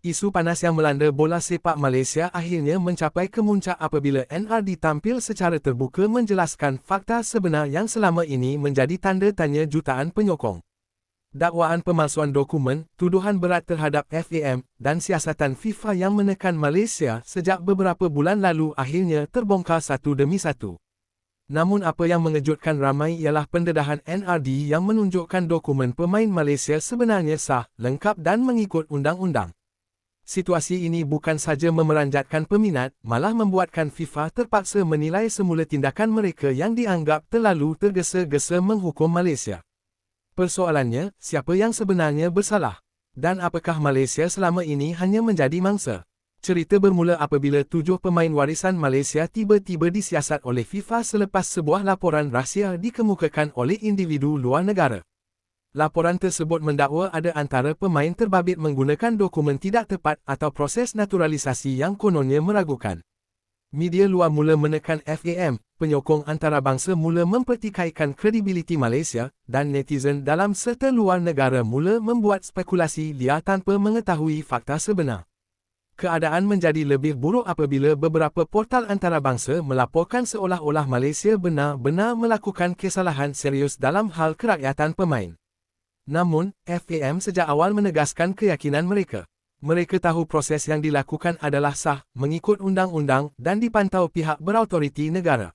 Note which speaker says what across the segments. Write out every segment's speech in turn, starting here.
Speaker 1: Isu panas yang melanda bola sepak Malaysia akhirnya mencapai kemuncak apabila NRD tampil secara terbuka menjelaskan fakta sebenar yang selama ini menjadi tanda tanya jutaan penyokong. Dakwaan pemalsuan dokumen, tuduhan berat terhadap FAM dan siasatan FIFA yang menekan Malaysia sejak beberapa bulan lalu akhirnya terbongkar satu demi satu. Namun apa yang mengejutkan ramai ialah pendedahan NRD yang menunjukkan dokumen pemain Malaysia sebenarnya sah, lengkap dan mengikut undang-undang. Situasi ini bukan saja memeranjatkan peminat, malah membuatkan FIFA terpaksa menilai semula tindakan mereka yang dianggap terlalu tergesa-gesa menghukum Malaysia. Persoalannya, siapa yang sebenarnya bersalah? Dan apakah Malaysia selama ini hanya menjadi mangsa? Cerita bermula apabila tujuh pemain warisan Malaysia tiba-tiba disiasat oleh FIFA selepas sebuah laporan rahsia dikemukakan oleh individu luar negara. Laporan tersebut mendakwa ada antara pemain terbabit menggunakan dokumen tidak tepat atau proses naturalisasi yang kononnya meragukan. Media luar mula menekan FAM, penyokong antarabangsa mula mempertikaikan kredibiliti Malaysia dan netizen dalam serta luar negara mula membuat spekulasi liar tanpa mengetahui fakta sebenar. Keadaan menjadi lebih buruk apabila beberapa portal antarabangsa melaporkan seolah-olah Malaysia benar-benar melakukan kesalahan serius dalam hal kerakyatan pemain. Namun, FAM sejak awal menegaskan keyakinan mereka. Mereka tahu proses yang dilakukan adalah sah, mengikut undang-undang dan dipantau pihak berautoriti negara.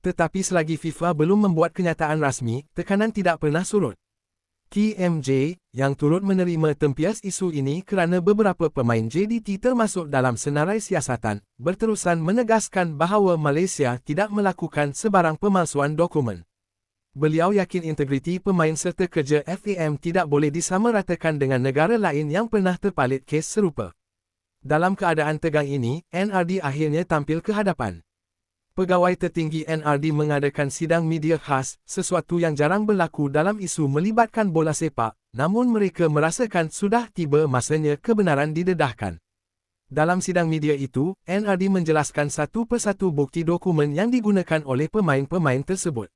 Speaker 1: Tetapi selagi FIFA belum membuat kenyataan rasmi, tekanan tidak pernah surut. TMJ, yang turut menerima tempias isu ini kerana beberapa pemain JDT termasuk dalam senarai siasatan, berterusan menegaskan bahawa Malaysia tidak melakukan sebarang pemalsuan dokumen beliau yakin integriti pemain serta kerja FAM tidak boleh disamaratakan dengan negara lain yang pernah terpalit kes serupa. Dalam keadaan tegang ini, NRD akhirnya tampil ke hadapan. Pegawai tertinggi NRD mengadakan sidang media khas, sesuatu yang jarang berlaku dalam isu melibatkan bola sepak, namun mereka merasakan sudah tiba masanya kebenaran didedahkan. Dalam sidang media itu, NRD menjelaskan satu persatu bukti dokumen yang digunakan oleh pemain-pemain tersebut.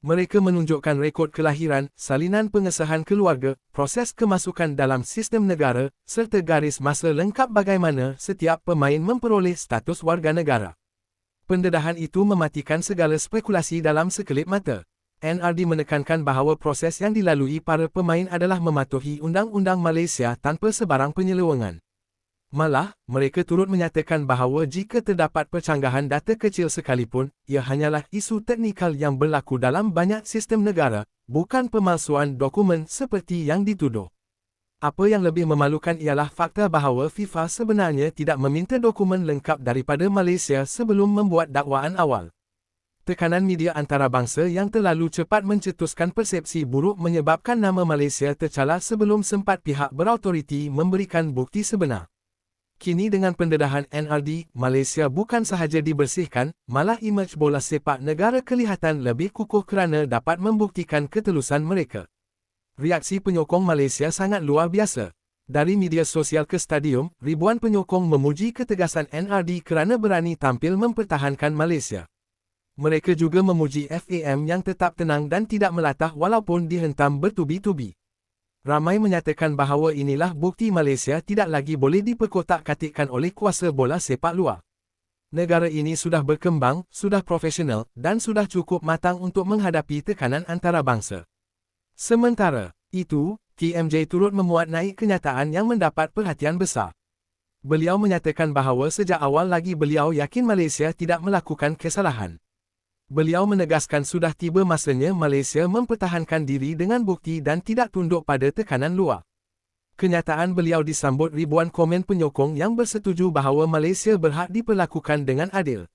Speaker 1: Mereka menunjukkan rekod kelahiran, salinan pengesahan keluarga, proses kemasukan dalam sistem negara, serta garis masa lengkap bagaimana setiap pemain memperoleh status warga negara. Pendedahan itu mematikan segala spekulasi dalam sekelip mata. NRD menekankan bahawa proses yang dilalui para pemain adalah mematuhi Undang-Undang Malaysia tanpa sebarang penyelewengan. Malah, mereka turut menyatakan bahawa jika terdapat percanggahan data kecil sekalipun, ia hanyalah isu teknikal yang berlaku dalam banyak sistem negara, bukan pemalsuan dokumen seperti yang dituduh. Apa yang lebih memalukan ialah fakta bahawa FIFA sebenarnya tidak meminta dokumen lengkap daripada Malaysia sebelum membuat dakwaan awal. Tekanan media antarabangsa yang terlalu cepat mencetuskan persepsi buruk menyebabkan nama Malaysia tercala sebelum sempat pihak berautoriti memberikan bukti sebenar. Kini dengan pendedahan NRD, Malaysia bukan sahaja dibersihkan, malah imej bola sepak negara kelihatan lebih kukuh kerana dapat membuktikan ketelusan mereka. Reaksi penyokong Malaysia sangat luar biasa. Dari media sosial ke stadium, ribuan penyokong memuji ketegasan NRD kerana berani tampil mempertahankan Malaysia. Mereka juga memuji FAM yang tetap tenang dan tidak melatah walaupun dihentam bertubi-tubi. Ramai menyatakan bahawa inilah bukti Malaysia tidak lagi boleh diperkotak-katikkan oleh kuasa bola sepak luar. Negara ini sudah berkembang, sudah profesional dan sudah cukup matang untuk menghadapi tekanan antarabangsa. Sementara itu, TMJ turut memuat naik kenyataan yang mendapat perhatian besar. Beliau menyatakan bahawa sejak awal lagi beliau yakin Malaysia tidak melakukan kesalahan. Beliau menegaskan sudah tiba masanya Malaysia mempertahankan diri dengan bukti dan tidak tunduk pada tekanan luar. Kenyataan beliau disambut ribuan komen penyokong yang bersetuju bahawa Malaysia berhak diperlakukan dengan adil.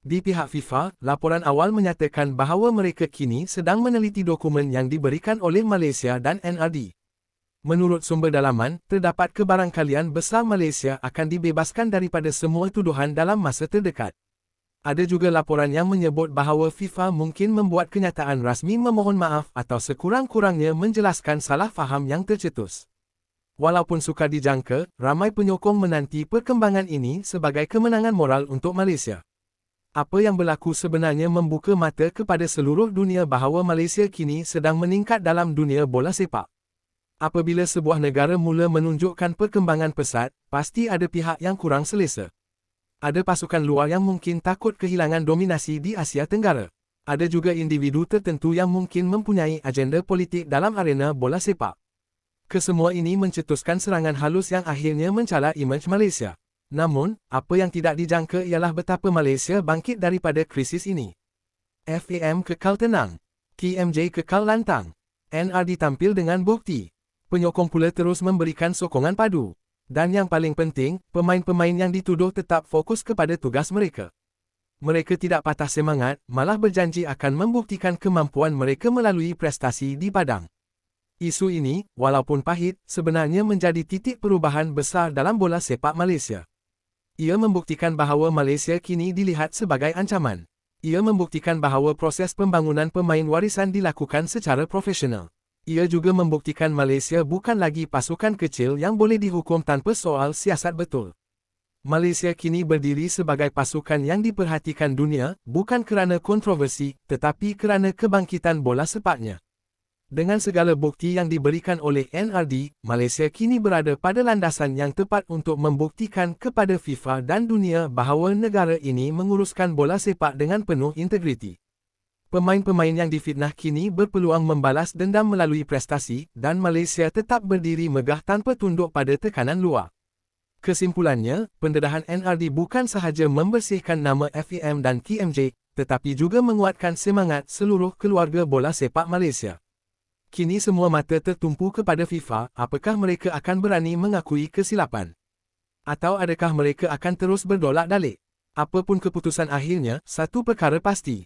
Speaker 1: Di pihak FIFA, laporan awal menyatakan bahawa mereka kini sedang meneliti dokumen yang diberikan oleh Malaysia dan NRD. Menurut sumber dalaman, terdapat kebarangkalian besar Malaysia akan dibebaskan daripada semua tuduhan dalam masa terdekat. Ada juga laporan yang menyebut bahawa FIFA mungkin membuat kenyataan rasmi memohon maaf atau sekurang-kurangnya menjelaskan salah faham yang tercetus. Walaupun sukar dijangka, ramai penyokong menanti perkembangan ini sebagai kemenangan moral untuk Malaysia. Apa yang berlaku sebenarnya membuka mata kepada seluruh dunia bahawa Malaysia kini sedang meningkat dalam dunia bola sepak. Apabila sebuah negara mula menunjukkan perkembangan pesat, pasti ada pihak yang kurang selesa. Ada pasukan luar yang mungkin takut kehilangan dominasi di Asia Tenggara. Ada juga individu tertentu yang mungkin mempunyai agenda politik dalam arena bola sepak. Kesemua ini mencetuskan serangan halus yang akhirnya mencala imej Malaysia. Namun, apa yang tidak dijangka ialah betapa Malaysia bangkit daripada krisis ini. FAM kekal tenang. TMJ kekal lantang. NRD tampil dengan bukti. Penyokong pula terus memberikan sokongan padu. Dan yang paling penting, pemain-pemain yang dituduh tetap fokus kepada tugas mereka. Mereka tidak patah semangat, malah berjanji akan membuktikan kemampuan mereka melalui prestasi di padang. Isu ini, walaupun pahit, sebenarnya menjadi titik perubahan besar dalam bola sepak Malaysia. Ia membuktikan bahawa Malaysia kini dilihat sebagai ancaman. Ia membuktikan bahawa proses pembangunan pemain warisan dilakukan secara profesional. Ia juga membuktikan Malaysia bukan lagi pasukan kecil yang boleh dihukum tanpa soal siasat betul. Malaysia kini berdiri sebagai pasukan yang diperhatikan dunia, bukan kerana kontroversi, tetapi kerana kebangkitan bola sepaknya. Dengan segala bukti yang diberikan oleh NRD, Malaysia kini berada pada landasan yang tepat untuk membuktikan kepada FIFA dan dunia bahawa negara ini menguruskan bola sepak dengan penuh integriti. Pemain-pemain yang difitnah kini berpeluang membalas dendam melalui prestasi dan Malaysia tetap berdiri megah tanpa tunduk pada tekanan luar. Kesimpulannya, pendedahan NRD bukan sahaja membersihkan nama FEM dan TMJ, tetapi juga menguatkan semangat seluruh keluarga bola sepak Malaysia. Kini semua mata tertumpu kepada FIFA, apakah mereka akan berani mengakui kesilapan? Atau adakah mereka akan terus berdolak dalik? Apapun keputusan akhirnya, satu perkara pasti.